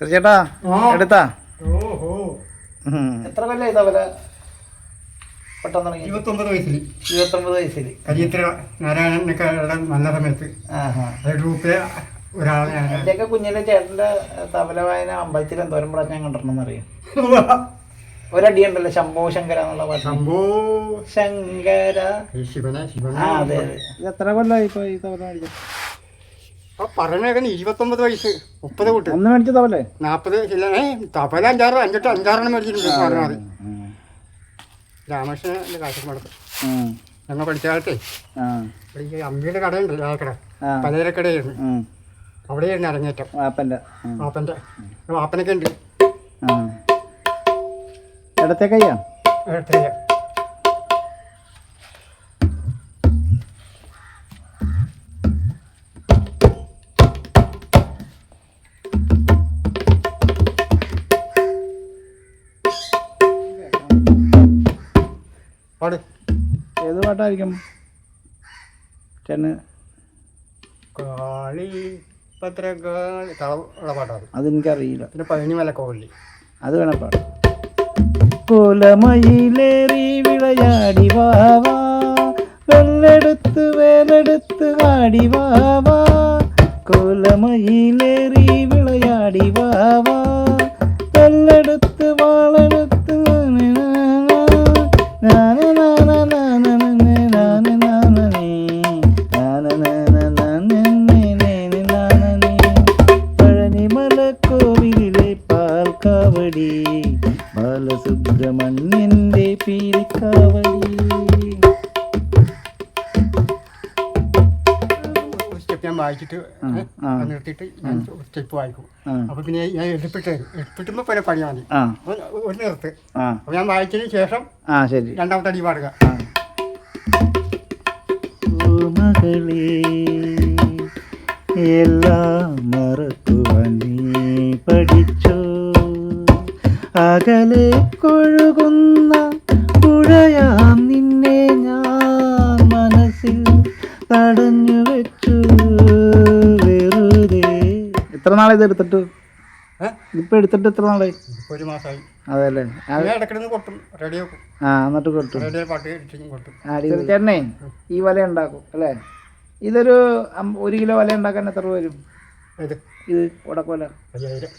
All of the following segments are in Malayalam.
ചേട്ടാ എടുത്താ. എത്ര വില? ഇതാ പെട്ടെന്ന് തുടങ്ങി. ഇരുപത്തൊമ്പത് വയസ്സിൽ ഇരുപത്തൊമ്പത് വയസ്സിൽ കരിയത്ര നാരായണനൊക്കെ ഉള്ള നല്ല സമയത്ത്. ഗ്രൂപ്പിലെ ഒരാളെ കുഞ്ഞിലെ തബല വായന അമ്പലത്തിൽ എന്തോരം പ്രാവശ്യം ഞാൻ കണ്ടിട്ടുണ്ടെന്ന് അറിയാം ഒരടി ഉണ്ടല്ലോ ശംഭോ ശങ്കര എന്നുള്ള പാട്ട്. ശംഭോ ശങ്കര. ശിവന ശിവനെ. അതെ അതെ. എത്ര കൊല്ലായി ഇപ്പൊ ഈ തബല മേടിച്ചത് ആ പറഞ്ഞേക്കുന്ന ഇരുപത്തൊമ്പത് വയസ്സ് മുപ്പത് കൂട്ട്. ഒന്ന് മേടിച്ച തവലേ? നാൽപ്പത് ചില്ല ഏ തപ്പല അഞ്ചാറ് അഞ്ചെട്ട് അഞ്ചാറെണ്ണം മേടിച്ചിട്ടുണ്ട് പറഞ്ഞാൽ രാമകൃഷ്ണന്റെ കാശ് മുടക്ക്. ഞങ്ങൾ പഠിച്ച കാലത്തെ ഇവിടെ ഈ അമ്മിയുടെ കടയുണ്ട് ചായക്കട ആ. പലചരക്കടയായിരുന്നു. അവിടെയായിരുന്നു അരങ്ങേറ്റം. വാപ്പന്റെ ഉം. വാപ്പന്റെ. വാപ്പനൊക്കെ ഉണ്ട്. ആ. ഇടത്തെ കയ്യാ പാട്. ഏത് പാട്ടായിരിക്കും? ചെന്ന് കാളി പത്രകാളി കള പാട്ടാണ്. അതെനിക്കറിയില്ല. പിന്നെ പതിനി മല കോവല്ലി അത് വേണം പാടാം കുലമയിലേറി വിളയാടി വാവാ വെള്ളെടുത്ത് വേലെടുത്ത് വാടി വാവാ കുലമയിലേറി കോവിലിലെ പാൽക്കാവടി ബാലസുബ്രഹ്മണ്യന്റെ പീലിക്കാവടി. ഞാൻ വായിച്ചിട്ട് നിർത്തിയിട്ട് ഞാൻ സ്റ്റെപ്പ് വായിക്കും. അപ്പൊ പിന്നെ ഞാൻ എടുപ്പിട്ട് എടുപ്പിട്ടുമ്പോൾ പിന്നെ പണി മതി. ഒരു നിർത്ത്. ആ. ഞാൻ വായിച്ചതിന് ശേഷം രണ്ടാമത്തെ അടി പാടുക. മകളേ എല്ലാം മറക്കുവാൻ ഇത് എടുത്തിട്ട്? ഇപ്പൊ എടുത്തിട്ട് എത്ര നാളായി? ഒരു മാസമായി. അതെല്ലേ? ആ എന്നിട്ട് കൊട്ടും. ചേട്ടനെ ഈ വല ഉണ്ടാക്കും അല്ലേ? ഇതൊരു ഒരു കിലോ വല ഉണ്ടാക്കാൻ എത്ര രൂപ വരും? ഇത് ഉടക്കോല അയ്യായിരം.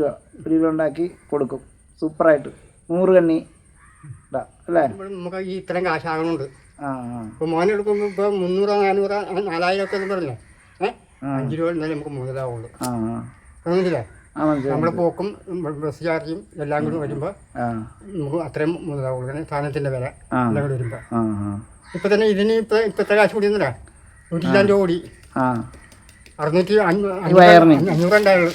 രൂപ. ഒരു കിലോ ഉണ്ടാക്കി കൊടുക്കും. സൂപ്പറായിട്ട്. നൂറ് കണ്ണി. അല്ലേ? നമുക്ക് ഈ ഇത്രയും കാശാകണുണ്ട് ആ ആ. ഇപ്പോൾ മുന്നൂറ് നാനൂറ് നാലായിരം ഒക്കെ പറഞ്ഞില്ലേ? ആ. അഞ്ച് രൂപ എന്നാലും നമുക്ക് മുതലാവുള്ളൂ. നമ്മുടെ പോക്കും ബസ് ചാർജും എല്ലാം കൂടി വരുമ്പോൾ ആ. നമുക്ക് അത്രയും മുതലാവുള്ളൂ. കാരണം സാധനത്തിന്റെ വില എല്ലാം കൂടി വരുമ്പോൾ ആ ഇപ്പം തന്നെ ഇതിന് ഇപ്പം ഇപ്പോഴത്തെ കാശ് കൂടിയൊന്നുമില്ല രൂപ കോടി. അറുന്നൂറ്റി അഞ്ഞൂറ് അഞ്ഞൂറ്? അഞ്ഞൂറുണ്ടായുള്ളൂ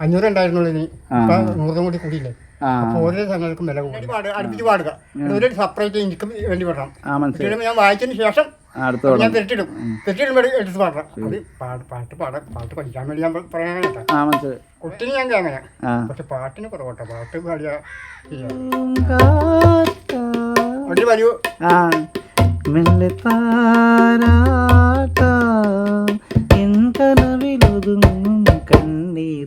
അഞ്ഞൂറുണ്ടായിരുന്നുള്ളൂ ഇനി. ഇപ്പം നൂറും കൂടി കൂടിയില്ലേ? അപ്പോൾ ഓരോ സംഘങ്ങൾക്കും വില കൂടി. പാടുക അടുപ്പിച്ച് പാടുക. ഒരു സെപ്പറേറ്റ് എനിക്ക് വേണ്ടി പാടണം. ആ മനസ്സിലായി. പിന്നീട് ഞാൻ വായിച്ചതിന് ശേഷം ഞാൻ തിരട്ടിടും തിരട്ടിടുമ്പോൾ എടുത്ത് പാടണം. അത് പാട്ട് പാട്ട് പാടാം പാട്ട് പഠിക്കാൻ വേണ്ടി ഞാൻ പറയാൻ കേട്ടോ. ആ മനസ്സിലായി. കുട്ടിന് ഞാൻ അങ്ങനെ പക്ഷെ പാട്ടിന് കുറവട്ടോ പാട്ട് പാടിയ. ഒരു വരൂ ആ. മെല്ലെ താരാട്ടാം എൻ കനവിലൊതുങ്ങും കണ്ണീർ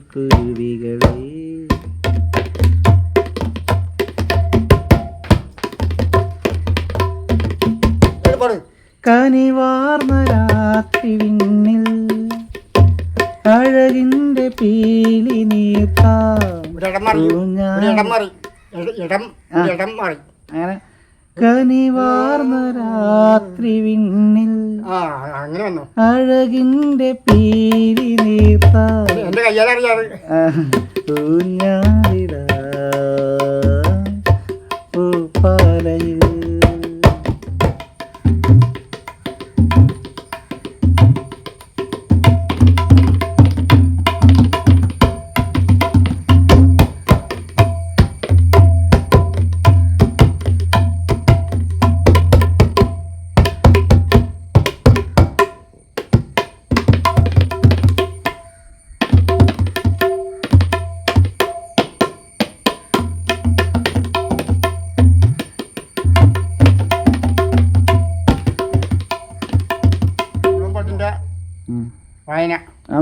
അഴകിന്റെ പീലി അങ്ങനെ. കനിവാർന്ന രാത്രി വിണ്ണിൽ അഴകിന്റെ പീലി നീർത്താം. എന്റെ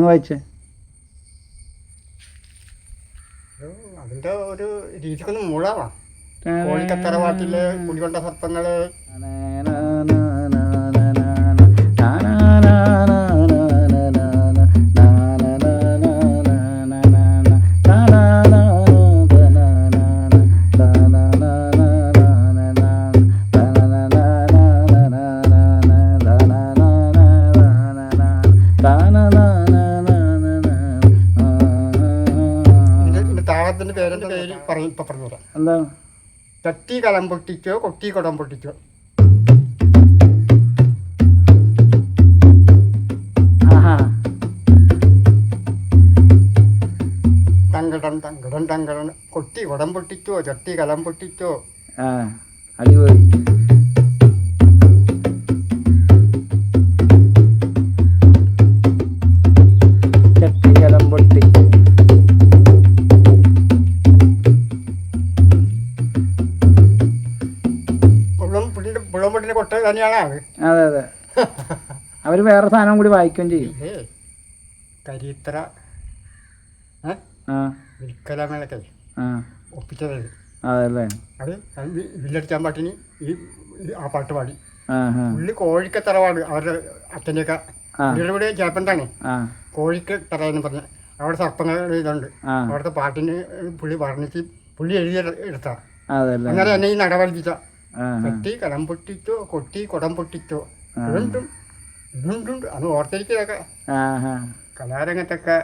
ഒന്ന് വായിച്ചേ അതിന്റെ ഒരു രീതിക്കൊന്ന് മുളവാണ് കോഴിക്കത്തറവാട്ടിലെ കുടികൊണ്ട സർപ്പങ്ങൾ ഇപ്പൊ പറഞ്ഞുതരാം എന്താണ്? തട്ടി കളം പൊട്ടിച്ചോ കൊട്ടി കുടം പൊട്ടിച്ചോ തങ്കടം തങ്കടം തങ്കടം. കൊട്ടി കുടം പൊട്ടിച്ചോ ചട്ടി കലം പൊട്ടിച്ചോ ആ അടിപൊളി. തന്നെയാണ് അതെ അതെ. അവർ വേറെ സാധനം കൂടി വായിക്കുകയും ചെയ്യും. കോഴിക്കത്തറവാണ് കരിത്ര അതല്ലേ. അത് വില്ലടിച്ചാൻ പാട്ടിന് ഈ ആ പാട്ട് പാടി. പുള്ളി കോഴിക്ക അവരുടെ അച്ഛന്റെയൊക്കെ. കൂടെ ചേപ്പന്താണ് കോഴിക്ക് തറ എന്ന് പറഞ്ഞ. അവിടെ സർപ്പങ്ങൾ ഇതുണ്ട്. അവിടുത്തെ പാട്ടിന് പുള്ളി വർണിച്ച് പുള്ളി എഴുതി എടുത്ത. അങ്ങനെ എന്നെ ഈ നടപടിച്ച ആ കടം പൊട്ടിച്ചോ കൊട്ടി കുടം പൊട്ടിച്ചോ. ഇതുണ്ടും ഇതുണ്ടുണ്ട് അത് ഓർത്തിരിക്കുന്നതൊക്കെ ആ ആ കലാരംഗത്തൊക്കെ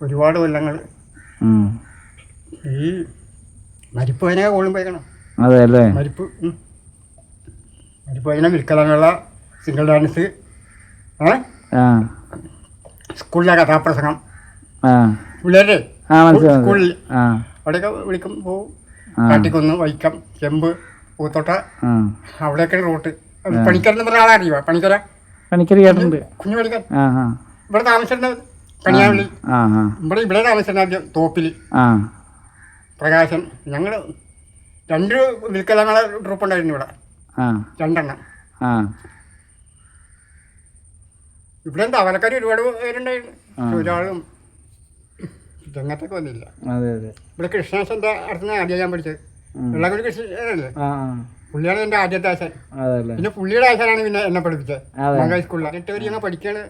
ഒരുപാട് കൊല്ലങ്ങൾ. ഈ മരിപ്പ് വയന കോളുമ്പോഴേക്കണം അതെല്ലേ മരിപ്പ്. മരിപ്പ് വയന വിൽക്കലങ്ങള സിംഗിൾ ഡാൻസ് ആ. സ്കൂളിലെ കഥാപ്രസംഗം. പിള്ളേരെ സ്കൂളിൽ അവിടെയൊക്കെ വിളിക്കും പോവും കാട്ടിക്കുന്ന് വൈക്കം ചെമ്പ് പൂത്തോട്ട അവിടെയൊക്കെ റൂട്ട്. പണിക്കരെന്ന് പറഞ്ഞ ആളെ പണിക്കര? പണിക്കര കേട്ടിട്ടുണ്ട്. കുഞ്ഞു പണിക്കർ. ആ ഇവിടെ താമസിച്ചിരുന്ന പണിയാവിളി ഇവിടെ ഇവിടെ താമസിച്ചിരുന്ന ആദ്യം തോപ്പിൽ ആ. പ്രകാശൻ ഞങ്ങൾ രണ്ട് വിൽക്കലങ്ങളെ ട്രൂപ്പ് ഉണ്ടായിരുന്നു ഇവിടെ. രണ്ടെണ്ണം. ഇവിടെ എന്താ അവനക്കാർ ഒരുപാട് പേരുണ്ടായിരുന്നു. ഒരാളും രംഗത്തൊക്കെ വന്നില്ല. ഇവിടെ കൃഷ്ണാശന്റെ അടുത്ത് ആദ്യം ഞാൻ പഠിച്ചത്. പുള്ളിയാണ് എന്റെ ആദ്യത്തെ ആശാൻ. പിന്നെ പുള്ളിയുടെ ആശാനാണ് പിന്നെ എന്നെ പഠിപ്പിച്ചത്. സ്കൂളിൽ പതിനെട്ട് പേര് ഞങ്ങൾ പഠിക്കാണ്.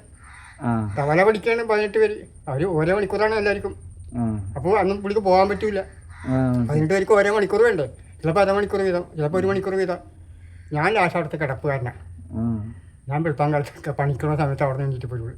തവല പഠിക്കാണ് പതിനെട്ട് പേര് അവർ ഓരോ മണിക്കൂറാണ് എല്ലാവർക്കും. അപ്പോൾ അന്നും പുള്ളിക്ക് പോകാൻ പറ്റൂല. പതിനെട്ട് പേർക്ക് ഓരോ മണിക്കൂർ വേണ്ടേ? ചിലപ്പോൾ അരമണിക്കൂർ വീതം ചിലപ്പോൾ ഒരു മണിക്കൂർ വീതം. ഞാൻ ലാസ്റ്റ് അവിടുത്തെ കിടപ്പുകാരനാണ് ഞാൻ വെളുപ്പാൻ കാലത്തൊക്കെ പണിക്കുന്ന സമയത്ത് അവിടെ നിന്നിട്ട് പോയി